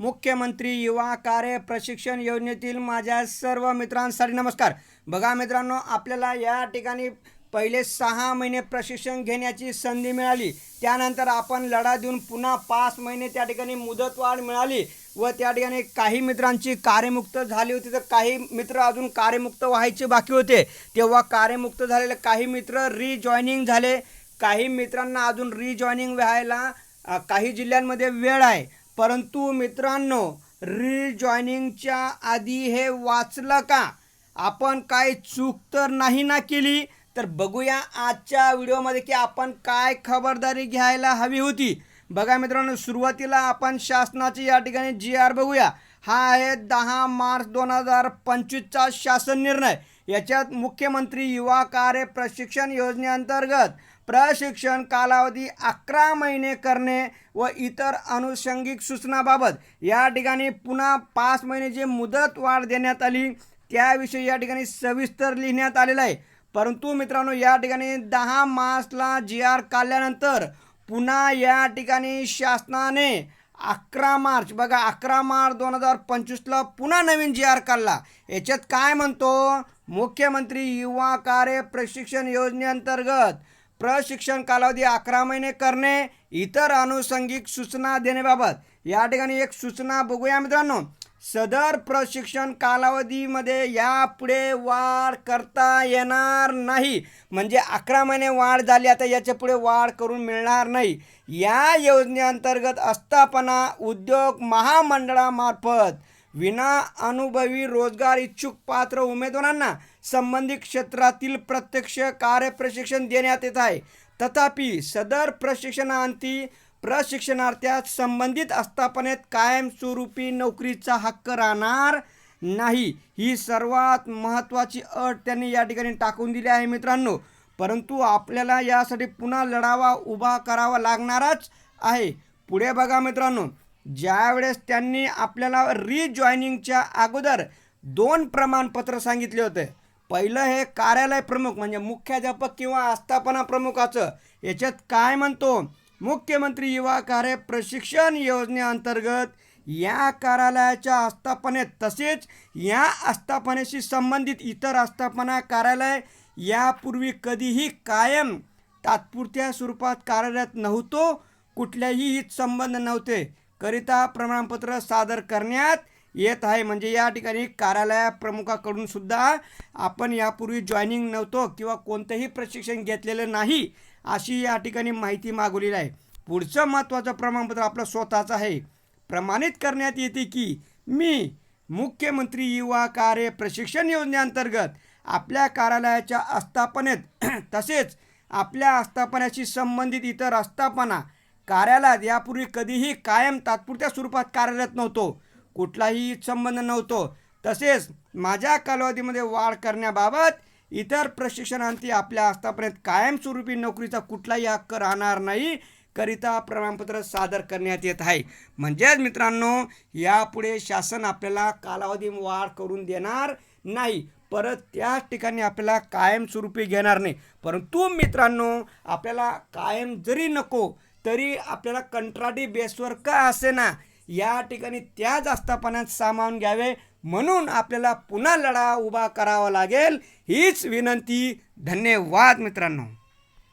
मुख्यमंत्री युवा कार्य प्रशिक्षण योजनेतील माझ्या सर्व मित्रांसाठी नमस्कार. बघा मित्रांनो आपल्याला या ठिकाणी पहिले सहा महिने प्रशिक्षण घेण्याची संधी मिळाली. त्यानंतर आपण लढा देऊन पुन्हा पाच महिने त्या ठिकाणी मुदतवाढ मिळाली व त्या ठिकाणी काही मित्रांची कार्यमुक्त झाली होती तर काही मित्र अजून कार्यमुक्त व्हायचे बाकी होते. तेव्हा कार्यमुक्त झालेले काही मित्र रिजॉईनिंग झाले. काही मित्रांना अजून रिजॉईनिंग व्हायला काही जिल्ह्यांमध्ये वेळ आहे. परंतु मित्रांनो रिजॉईनिंगच्या आधी हे वाचलं का? आपण काय चूक तर नाही ना केली? तर बघूया आजच्या व्हिडिओमध्ये की आपण काय खबरदारी घ्यायला हवी होती. बघा मित्रांनो सुरुवातीला आपण शासनाची या ठिकाणी जी आर बघूया. हा आहे दहा मार्च दोन हजार पंचवीसचा शासन निर्णय. याच्यात मुख्यमंत्री युवा कार्य प्रशिक्षण योजनेअंतर्गत प्रशिक्षण कालावधी अकरा महिने करणे व इतर अनुषंगिक सूचनाबाबत या ठिकाणी पुन्हा पाच महिने मुदत वाढ देण्यात आली त्याविषयी या ठिकाणी सविस्तर लिहिण्यात आलेलं आहे. परंतु मित्रांनो या ठिकाणी दहा मार्चला जी आर काढल्यानंतर पुन्हा या ठिकाणी शासनाने अकरा मार्च बघा अकरा मार्च दोन हजार पंचवीसला पुन्हा नवीन जी आर काढला. याच्यात काय म्हणतो? मुख्यमंत्री युवा कार्य प्रशिक्षण योजनेअंतर्गत प्रशिक्षण कालावधी अकरा महिने करणे इतर आनुषंगिक सूचना देण्याबाबत या ठिकाणी एक सूचना बघूया मित्रांनो. सदर प्रशिक्षण कालावधीमध्ये यापुढे वाढ करता येणार नाही. म्हणजे अकरा महिने वाढ झाली आता याच्यापुढे वाढ करून मिळणार नाही. या योजनेअंतर्गत आस्थापना उद्योग महामंडळामार्फत विना अनुभवी रोजगार इच्छुक पात्र उमेदवारांना संबंधित क्षेत्रातील प्रत्यक्ष कार्यप्रशिक्षण देण्यात येत आहे. तथापि सदर प्रशिक्षणांती प्रशिक्षणार्थ्यास संबंधित आस्थापनेत कायमस्वरूपी नोकरीचा हक्क राहणार नाही. ही सर्वात महत्त्वाची अट त्यांनी या ठिकाणी टाकून दिली आहे मित्रांनो. परंतु आपल्याला यासाठी पुन्हा लढावा उभा करावा लागणारच आहे. पुढे बघा मित्रांनो. ज्यावेळेस त्यांनी आपल्याला रिजॉईनिंगच्या अगोदर दोन प्रमाणपत्र सांगितले होते. पहिलं हे कार्यालय प्रमुख म्हणजे मुख्याध्यापक किंवा आस्थापना प्रमुखाचं. याच्यात काय म्हणतो? मुख्यमंत्री युवा कार्य प्रशिक्षण योजनेअंतर्गत या कार्यालयाच्या आस्थापनेत तसेच या आस्थापनेशी संबंधित इतर आस्थापना कार्यालय यापूर्वी कधीही कायम तात्पुरत्या स्वरूपात कार्यरत नव्हतो कुठल्याही हित संबंध नव्हते. करिता प्रमाणपत्र सादर करण्यात येत आहे. म्हणजे या ठिकाणी कार्यालया प्रमुखाकडून सुद्धा आपण यापूर्वी जॉईनिंग नव्हतो किंवा कोणतंही प्रशिक्षण घेतलेलं नाही अशी या ठिकाणी माहिती मागवलेली आहे. पुढचं महत्त्वाचं प्रमाणपत्र आपलं स्वतःचं आहे. प्रमाणित करण्यात येते की मी मुख्यमंत्री युवा कार्य प्रशिक्षण योजनेअंतर्गत आपल्या कार्यालयाच्या आस्थापनेत तसेच आपल्या आस्थापनाशी संबंधित इतर आस्थापना कार्यालयात यापूर्वी कधीही कायम तात्पुरत्या स्वरूपात कार्यरत नव्हतो. कुठलाही संबंध नव्हतो. तसेच माझ्या कालावधीमध्ये वाढ करण्याबाबत इतर प्रशिक्षणांती आपल्या आस्थापर्यंत कायमस्वरूपी नोकरीचा कुठलाही हक्क राहणार नाही करिता प्रमाणपत्र सादर करण्यात येत आहे. म्हणजेच मित्रांनो यापुढे शासन आपल्याला कालावधी वाढ करून देणार नाही. परत त्याच ठिकाणी आपल्याला कायमस्वरूपी घेणार नाही. परंतु मित्रांनो आपल्याला कायम जरी नको तरी आपल्याला कंत्राटी बेसवर का असे ना या ठिकाणी त्याच आस्थापनात सामावून घ्यावे म्हणून आपल्याला पुन्हा लढा उभा करावा लागेल. हीच विनंती. धन्यवाद मित्रांनो.